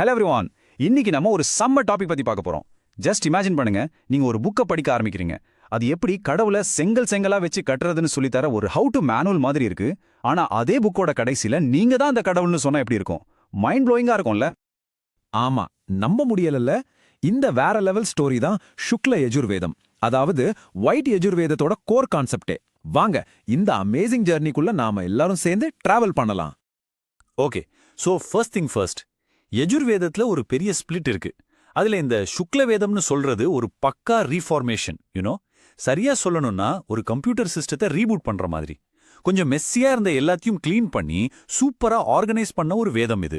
Hello everyone இன்னைக்கு நம்ம ஒரு செம்ம டாபிக் பத்தி பார்க்க போறோம். ஜஸ்ட் இமேஜின் பண்ணுங்க. நீங்க ஒரு புக்கை படிக்க ஆரம்பிக்கிறீங்க. அது எப்படி கடவுளை செங்கல் செங்கலா வச்சு கட்டுறதுன்னு சொல்லித்தர ஒரு ஹவு டு மேனுவல் மாதிரி இருக்கு. ஆனா அதே புக்கோட கடைசியில நீங்க தான் அந்த கடவுள்னு சொன்னா எப்படி இருக்கும்? மைண்ட் ப்ளோயிங்கா இருக்கும்ல? ஆமா. நம்ப முடியலல்ல. இந்த வேற லெவல் ஸ்டோரி தான் சுக்ல யஜுர்வேதம். அதாவது ஒயிட் யஜுர்வேதத்தோட கோர் கான்செப்டே வாங்க இந்த அமேசிங் ஜர்னிக்குள்ள நாம எல்லாரும் சேர்ந்து டிராவல் பண்ணலாம். Okay so first thing first எஜுர்வேதத்துல ஒரு பெரிய ஸ்பிளிட் இருக்கு. அதுல இந்த சுக்ல வேதம்னு சொல்றது ஒரு பக்கா ரீஃபார்மேஷன் யூனோ சரியா சொல்லணும்னா ஒரு கம்ப்யூட்டர் சிஸ்டத்தை ரீபூட் பண்ற மாதிரி. கொஞ்சம் மெஸ்ஸியா இருந்த எல்லாத்தையும் கிளீன் பண்ணி சூப்பரா ஆர்கனைஸ் பண்ண ஒரு வேதம் இது.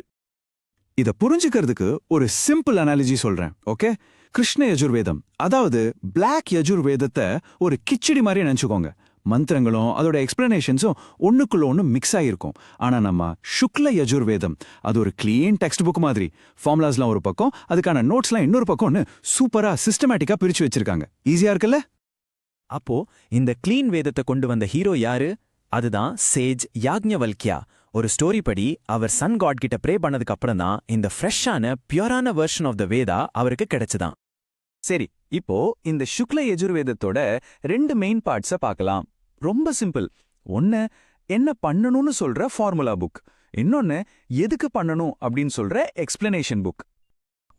இத புரிஞ்சுக்கிறதுக்கு ஒரு சிம்பிள் அனாலஜி சொல்றேன் ஓகே கிருஷ்ண யஜுர்வேதம் அதாவது பிளாக் யஜுர்வேதத்தை ஒரு கிச்சடி மாதிரி நினைச்சுக்கோங்க. மந்திரங்களும் அதோட எக்ஸ்பிளனேஷன்ஸும் ஒண்ணுக்குள்ள ஒன்று மிக்ஸ் ஆகிருக்கும் ஆனா நம்ம சுக்ல யஜுர்வேதம் அது ஒரு கிளீன் டெக்ஸ்ட் புக் மாதிரி. ஃபார்முலாஸ்லாம் ஒரு பக்கம் அதுக்கான நோட்ஸ்லாம் இன்னொரு பக்கம்னு சூப்பரா சிஸ்டமேட்டிக்கா பிரிச்சு வச்சிருக்காங்க. ஈஸியா இருக்குல்ல? அப்போ இந்த கிளீன் வேதத்தை கொண்டு வந்த ஹீரோ யாரு? அதுதான் சேஜ் யாக்ஞவல்கியா. ஒரு ஸ்டோரி படி அவர் சன் காட் கிட்ட ப்ரே பண்ணதுக்கு அப்புறம் தான் இந்த ஃப்ரெஷ்ஷான பியூரான வெர்ஷன் ஆஃப் த வேதா அவருக்கு கிடைச்சுதான். சரி இப்போ இந்த சுக்ல எஜுர்வேதத்தோட ரெண்டு மெயின் பார்ட்ஸை பார்க்கலாம். ரொம்ப சிம்பிள் ஒன்னு என்ன பண்ணணும்னு சொல்ற ஃபார்முலா புக் இன்னொன்னு எதுக்கு பண்ணணும் அப்படின்னு சொல்ற எக்ஸ்பிளனேஷன் புக்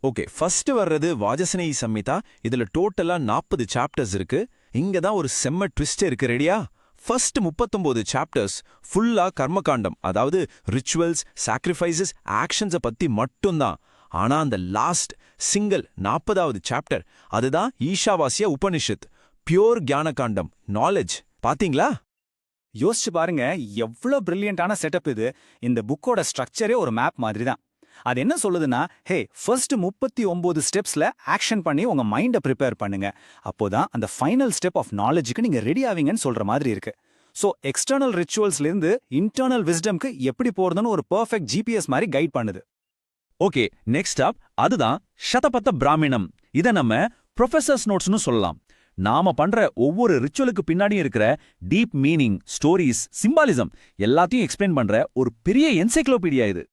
ஓகே ஃபர்ஸ்ட் வர்றது வாஜசனை சம்மிதா. இதுல டோட்டலா நாற்பது சாப்டர்ஸ் இருக்கு. இங்க தான் ஒரு செம்ம ட்விஸ்ட் இருக்கு ரெடியா ஃபர்ஸ்ட் முப்பத்தொம்போது சாப்டர்ஸ் ஃபுல்லா கர்மகாண்டம் அதாவது ரிச்சுவல்ஸ் சாக்ரிஃபைசஸ் ஆக்ஷன்ஸை பத்தி மட்டும்தான். ஆனா அந்த லாஸ்ட் சிங்கிள் நாற்பதாவது சாப்டர். அதுதான் ஈஷாவாசிய உபனிஷத். பியோர் ஞானகாண்டம் நாலேஜ் பாத்தீங்களா? யோசிச்சு பாருங்க எவ்வளோ பிரில்லியண்டான செட்டப் இது. இந்த புக்கோட ஸ்ட்ரக்சரே ஒரு மேப் மாதிரி தான் அது என்ன சொல்லுதுன்னா ஹே ஃபர்ஸ்ட் முப்பத்தி ஒன்பது ஸ்டெப்ஸ்ல ஆக்ஷன் பண்ணி உங்க மைண்டை ப்ரிப்பேர் பண்ணுங்க. அப்போதான் அந்த ஃபைனல் ஸ்டெப் ஆஃப் நாலேஜுக்கு நீங்க ரெடி ஆவீங்கன்னு சொல்ற மாதிரி இருக்கு. ஸோ எக்ஸ்டர்னல் ரிச்சுவல்ஸ்லேருந்து இன்டர்னல் விஸ்டம்க்கு எப்படி போறதுன்னு ஒரு பர்ஃபெக்ட் ஜிபிஎஸ் மாதிரி கைட் பண்ணுது. ஓகே நெக்ஸ்ட் அப் அதுதான் சதபத்த பிராமணம். இதை நம்ம ப்ரொஃபசர்ஸ் நோட்ஸ்னு சொல்லலாம். நாம பண்ற ஒவ்வொரு ரிச்சுவலுக்கு பின்னாடியும் இருக்கிற டீப் மீனிங் ஸ்டோரிஸ் சிம்பாலிசம் எல்லாத்தையும் எக்ஸ்பிளைன் பண்ற ஒரு பெரிய என்சைக்ளோபீடியா இது.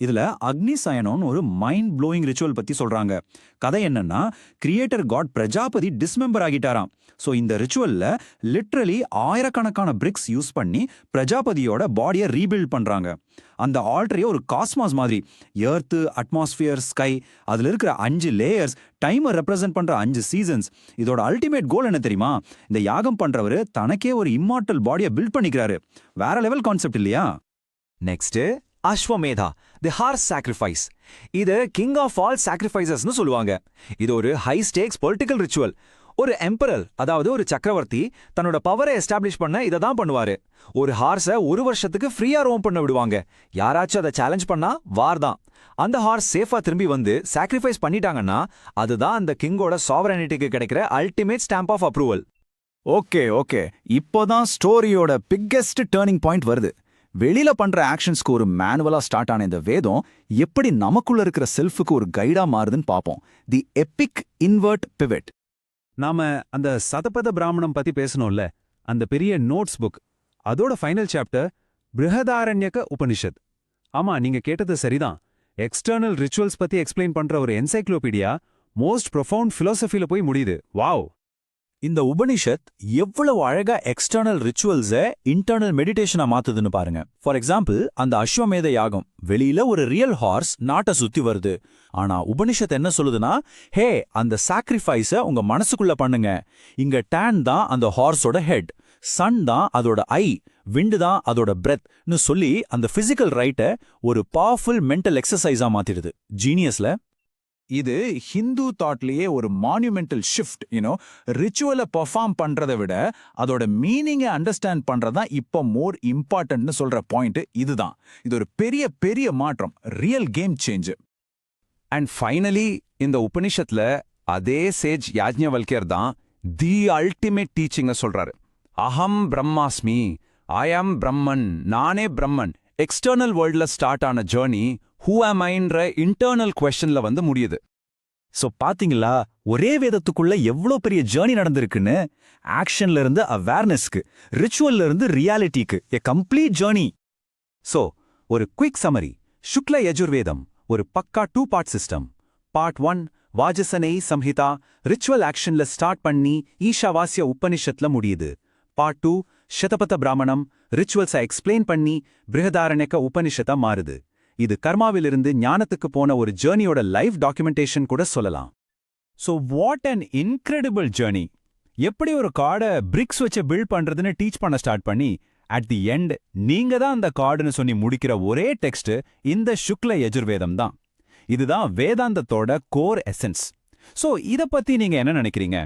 இதுல அக்னி சயனோன் ஒரு மைண்ட் ப்ளோயிங் ரிச்சுவல் பத்தி சொல்றாங்க. கதை என்னன்னா கிரியேட்டர் காட் பிரஜாபதி டிஸ்மெம்பர் ஆகிட்டாராம். ஸோ இந்த ரிச்சுவல்ல லிட்ரலி ஆயிரக்கணக்கான பிரிக்ஸ் யூஸ் பண்ணி பிரஜாபதியோட பாடியை ரீபில்ட் பண்றாங்க. அந்த ஆல்டரே ஒரு காஸ்மாஸ் மாதிரி. எர்த்து அட்மாஸ்பியர் ஸ்கை அதுல இருக்கிற அஞ்சு லேயர்ஸ் டைமை ரெப்ரசென்ட் பண்ற அஞ்சு சீசன்ஸ் இதோட அல்டிமேட் கோல் என்ன தெரியுமா? இந்த யாகம் பண்றவரு தனக்கே ஒரு இம்மார்டல் பாடியை பில்ட் பண்ணிக்கிறாரு. வேற லெவல் கான்செப்ட் இல்லையா? Next Ashvamedha the horse sacrifice இது கிங் ஆஃப் ஆல் சாக்ரிஃபைசஸ்னு சொல்லுவாங்க. இது ஒரு ஹை ஸ்டேக்ஸ் பொலிட்டிக்கல் ரிச்சுவல் ஒரு எம்பரல் அதாவது ஒரு சக்கரவர்த்தி தன்னோட பவரை எஸ்டாப்ளிஷ் பண்ண இதை தான் பண்ணுவாரு. ஒரு ஹார்ஸை ஒரு வருஷத்துக்கு ஃப்ரீயா ரோம் பண்ண விடுவாங்க. யாராச்சும் அதை சேலஞ்ச் பண்ணா வார் தான். அந்த ஹார்ஸ் சேஃபா திரும்பி வந்து சாக்ரிஃபைஸ் பண்ணிட்டாங்கன்னா அதுதான் அந்த கிங்கோட சாவரனிட்டிக்கு கிடைக்கிற ultimate stamp of approval okay okay. இப்போதான் ஸ்டோரியோட பிக்கெஸ்ட் டேர்னிங் பாயிண்ட் வருது. வெளியில பண்ற ஆக்ஷன்ஸ்க்கு ஒரு மேனுவலா ஸ்டார்ட் ஆன இந்த வேதம் எப்படி நமக்குள்ள இருக்கிற செல்ஃபுக்கு ஒரு கைடா மாறுதுன்னு பார்ப்போம் தி எபிக் இன்வெர்ட் பிவெட் நாம அந்த சதபத பிராமணம் பத்தி பேசணும்ல? அந்த பெரிய நோட்ஸ் புக் அதோட ஃபைனல் சாப்டர் பிருஹதாரண்யக உபனிஷத். ஆமா நீங்க கேட்டது சரிதான். எக்ஸ்டர்னல் ரிச்சுவல்ஸ் பத்தி எக்ஸ்பிளைன் பண்ற ஒரு என்சைக்ளோபீடியா மோஸ்ட் ப்ரொஃபவுண்ட் ஃபிலோசஃபில போய் முடியுது. வாவ் இந்த உபனிஷத் எவ்வளவு அழகா எக்ஸ்டர்னல் ரிச்சுவல்ஸை இன்டர்னல் மெடிடேஷனா மாத்துதுன்னு பாருங்க. ஃபார் எக்ஸாம்பிள் அந்த அஸ்வமேத யாகம். வெளியில ஒரு ரியல் ஹார்ஸ் நாட்டை சுத்தி வருது. ஆனா உபனிஷத் என்ன சொல்லுதுன்னா ஹே அந்த சாக்ரிஃபைஸ உங்க மனசுக்குள்ள பண்ணுங்க. இங்க டேன் தான் அந்த ஹார்ஸோட ஹெட் சன் தான் அதோட ஐ விண்டு தான் அதோட பிரெத்னு சொல்லி அந்த பிசிக்கல் ரைட்டை ஒரு பவர்ஃபுல் மென்டல் எக்ஸசைஸா மாத்திடுது. ஜீனியஸ்ல இது ஹிந்து தாட்லயே ஒரு மான்யூமெண்டல் ஷிஃப்ட் யூனோ ரிச்சுவலை பெர்ஃபார்ம் பண்ணுறதை விட அதோட மீனிங்கை அண்டர்ஸ்டாண்ட் பண்றதுதான் இப்போ மோர் இம்பார்ட்டன்ட்னு சொல்ற பாயிண்ட் இதுதான். இது ஒரு பெரிய பெரிய மாற்றம் real game change and finally இந்த உபனிஷத்தில் அதே சேஜ் யாஜ்ஞவல்கியர் தான் தி அல்டிமேட் டீச்சிங்க சொல்றாரு. அகம் பிரம்மாஸ்மி ஐ ஆம் பிரம்மன் நானே பிரம்மன் எக்ஸ்டர்னல் வேர்ல்ட்ல ஸ்டார்ட் ஆன ஜேர்னி ஹூ ஆம் ஐன்ற இன்டர்னல் கொஷனில் வந்து முடியுது. சோ பாத்தீங்களா? ஒரே வேதத்துக்குள்ள எவ்வளோ பெரிய ஜேர்னி நடந்திருக்குன்னு? ஆக்ஷன்ல இருந்து அவேர்னஸ்க்கு ரிச்சுவல்ல இருந்து ரியாலிட்டிக்கு எ கம்ப்ளீட் ஜேர்னி சோ ஒரு குயிக் சமரி சுக்ல யஜுர்வேதம் ஒரு பக்கா two part system part one Vajasaneyi Samhita ritual ஆக்ஷன்ல start பண்ணி ஈஷாவாசிய உபனிஷத்ல முடியுது. பார்ட் டூ சதபத பிராமணம் ரிச்சுவல்ஸை எக்ஸ்பிளைன் பண்ணி பிருகதாரண்யக்க உபனிஷத்தா மாறுது. இது கர்மாவிலிருந்து ஞானத்துக்கு போன ஒரு ஜேர்னியோட லைஃப் டாக்குமெண்டேஷன் கூட சொல்லலாம். So what an incredible journey எப்படி ஒரு கார்டை பிரிக்ஸ் வச்சு பில்ட் பண்றதுன்னு டீச் பண்ண ஸ்டார்ட் பண்ணி அட் தி எண்ட் நீங்க தான் அந்த கார்டுன்னு சொல்லி முடிக்கிற ஒரே டெக்ஸ்ட் இந்த சுக்ல யஜுர்வேதம் தான். இதுதான் வேதாந்தத்தோட கோர் எசன்ஸ் ஸோ இத பத்தி நீங்க என்ன நினைக்கிறீங்க?